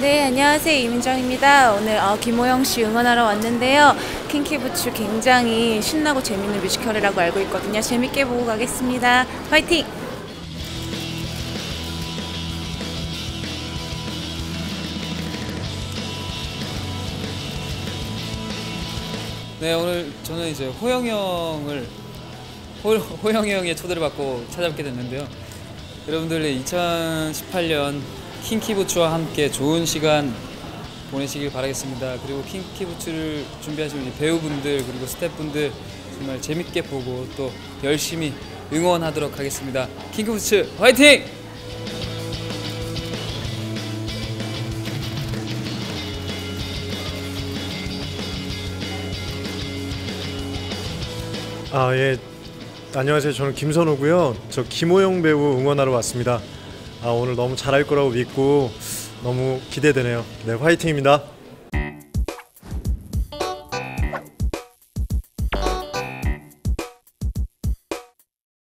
네, 안녕하세요. 이민정입니다. 오늘 어, 김호영 씨 응원하러 왔는데요. 킹키부츠 굉장히 신나고 재밌는 뮤지컬이라고 알고 있거든요. 재밌게 보고 가겠습니다. 화이팅! 네 오늘 저는 이제 호영 형을 호, 호영 형의 초대를 받고 찾아뵙게 됐는데요. 여러분들 2018년 킹키부츠와 함께 좋은 시간 보내시길 바라겠습니다. 그리고 킹키부츠를 준비하시는 배우분들 그리고 스태프분들 정말 재밌게 보고 또 열심히 응원하도록 하겠습니다. 킹키부츠 화이팅! 아, 예. 안녕하세요. 저는 김선우고요. 저 김호영 배우 응원하러 왔습니다. 아, 오늘 너무 잘할 거라고 믿고 너무 기대되네요. 네, 화이팅입니다.